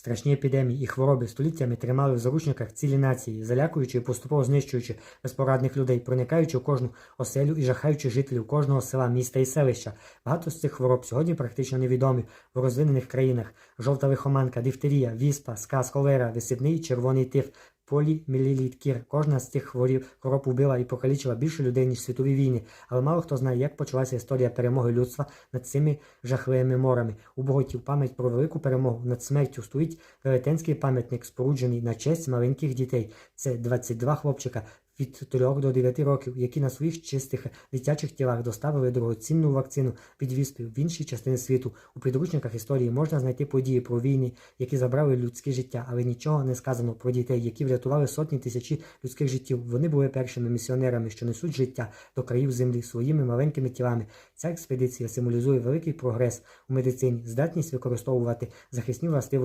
Страшні епідемії і хвороби століттями тримали в заручниках цілі нації, залякуючи і поступово знищуючи безпорадних людей, проникаючи у кожну оселю і жахаючи жителів кожного села, міста і селища. Багато з цих хвороб сьогодні практично невідомі в розвинених країнах: жовта лихоманка, дифтерія, віспа, сказ, холера, висипний червоний тиф. Поліміліліткір. Кожна з цих хворів хвороб убила і покалічила більше людей, ніж світові війни, але мало хто знає, як почалася історія перемоги людства над цими жахливими морами. У боготів пам'ять про велику перемогу над смертю стоїть велетенський пам'ятник, споруджений на честь маленьких дітей. Це 22 хлопчика від 3 до 9 років, які на своїх чистих дитячих тілах доставили дорогоцінну вакцину від віспи в інші частини світу. У підручниках історії можна знайти події про війни, які забрали людське життя, але нічого не сказано про дітей, які врятували сотні тисячі людських життів. Вони були першими місіонерами, що несуть життя до країв землі своїми маленькими тілами. Ця експедиція символізує великий прогрес у медицині, здатність використовувати захисні властивості.